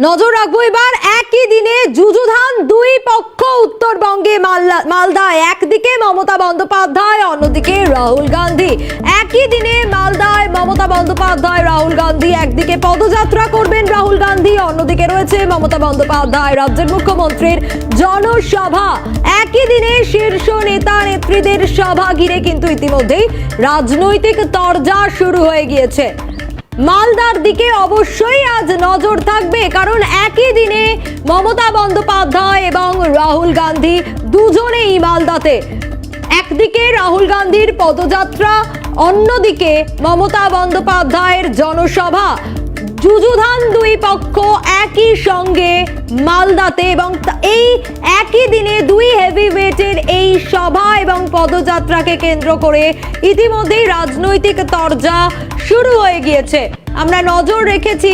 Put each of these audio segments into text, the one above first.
নজর রাখব এবার, একই দিনে যুযুধান দুই পক্ষ উত্তরবঙ্গে মালদা- মালদায়, একদিকে মমতা বন্দ্যোপাধ্যায়, অন্যদিকে রাহুল গান্ধী। একই দিনে মালদায় মমতা বন্দ্যোপাধ্যায়, রাহুল গান্ধী, একদিকে পদযাত্রা করবেন রাহুল গান্ধী, অন্যদিকে রয়েছে মমতা বন্দ্যোপাধ্যায়, রাজ্যের মুখ্যমন্ত্রীর জনসভা। একই দিনে শীর্ষ নেতা নেত্রীদের সভা ঘিরে কিন্তু ইতিমধ্যেই রাজনৈতিক তরজা শুরু হয়ে গিয়েছে। মালদার দিকে অবশ্যই আজ নজর থাকবে, কারণ একই দিনে মমতা বন্দ্যোপাধ্যায় এবং রাহুল গান্ধী দুজনেই মালদাতে। একদিকে রাহুল গান্ধীর পদযাত্রা, অন্যদিকে মমতা বন্দ্যোপাধ্যায়ের জনসভা। যুযুধান দুই পক্ষ একই সঙ্গে মালদাতে এবং এই একই দিনে দুই হেভি ওয়েটের এই সভা এবং পদযাত্রাকে কেন্দ্র করে ইতিমধ্যেই রাজনৈতিক তরজা শুরু হয়ে গিয়েছে। আমরা নজর রেখেছি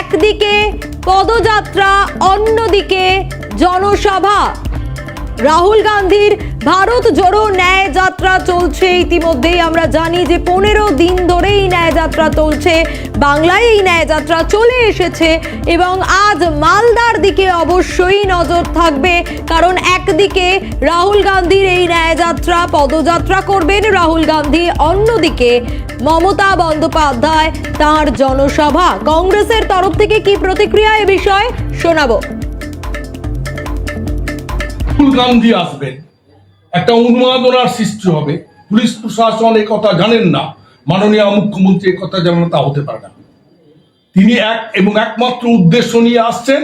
একদিকে পদযাত্রা, অন্যদিকে জনসভা। রাহুল গান্ধীর ভারত জোড়ো ন্যায় যাত্রা চলছে ইতিমধ্যেই। আমরা জানি যে পনেরো দিন ধরে এই ন্যায় যাত্রা চলছে। বাংলায় এই ন্যায় যাত্রা চলে এসেছে এবং আজ মালদার দিকে অবশ্যই নজর থাকবে। কারণ একদিকে রাহুল গান্ধীর এই ন্যায় যাত্রা, পদযাত্রা করবেন রাহুল গান্ধী, অন্যদিকে মমতা বন্দ্যোপাধ্যায়, তার জনসভা। কংগ্রেসের তরফ থেকে কি প্রতিক্রিয়া এ বিষয়ে শোনাবো? রাহুল গান্ধী আসবেন। একটা উন্মাদনার সৃষ্টি হবে। পুলিশ প্রশাসন এই কথা জানেন না। মাননীয় মুখ্যমন্ত্রী এই কথা জানেন তা হতে পারে না। তিনি এক এবং একমাত্র উদ্দেশ্য নিয়ে আসছেন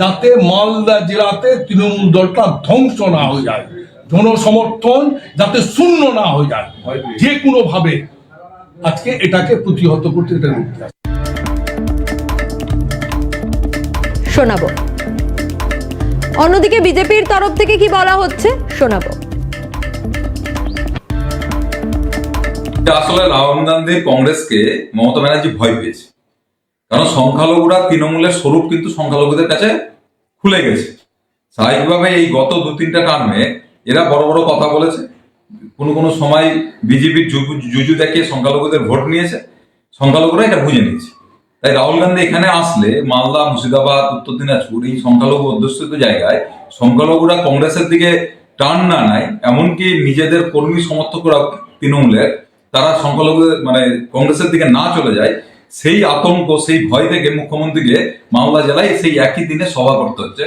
যাতে মালদা জেলাতে তৃণমূল দলটা ধ্বংস না হয়ে যায়, জনসমর্থন যাতে শূন্য না হয়ে যায়। যে কোনো ভাবে আজকে এটাকে প্রতিহত করতে এটা শোনাবো। অন্যদিকে বিজেপির তরফ থেকে কি বলা হচ্ছে? শোনাবো। আসলে রাহুল গান্ধী কংগ্রেসকে মমতা ব্যানার্জি ভয় পেয়েছে। কারণ সংখ্যালঘুরা তৃণমূলের স্বরূপ কিন্তু সংখ্যালঘুদের কাছে খুলে গেছে। স্বাভাবিকভাবে এই গত দু তিনটা টার্মে এরা বড় বড় কথা বলেছে। কোনো কোনো সময় বিজেপির জুজু দেখিয়ে সংখ্যালঘুদের ভোট নিয়েছে। সংখ্যালঘুরা এটা বুঝে নিয়েছে। তাই রাহুল গান্ধী এখানে আসলে মালদা, মুর্শিদাবাদ, উত্তর দিনাজপুর এই সংখ্যালঘু অধ্যুষিত জায়গায় সংখ্যালঘুরা কংগ্রেসের দিকে টার্ন না নেয়, এমনকি নিজেদের কর্মী সমর্থকরা তৃণমূলের, তারা সংখ্যালঘু মানে কংগ্রেসের দিকে না চলে যায়, সেই আতঙ্ক, সেই ভয় থেকে মুখ্যমন্ত্রীকে মালদা জেলায় সেই একই দিনে সভা করতে হচ্ছে।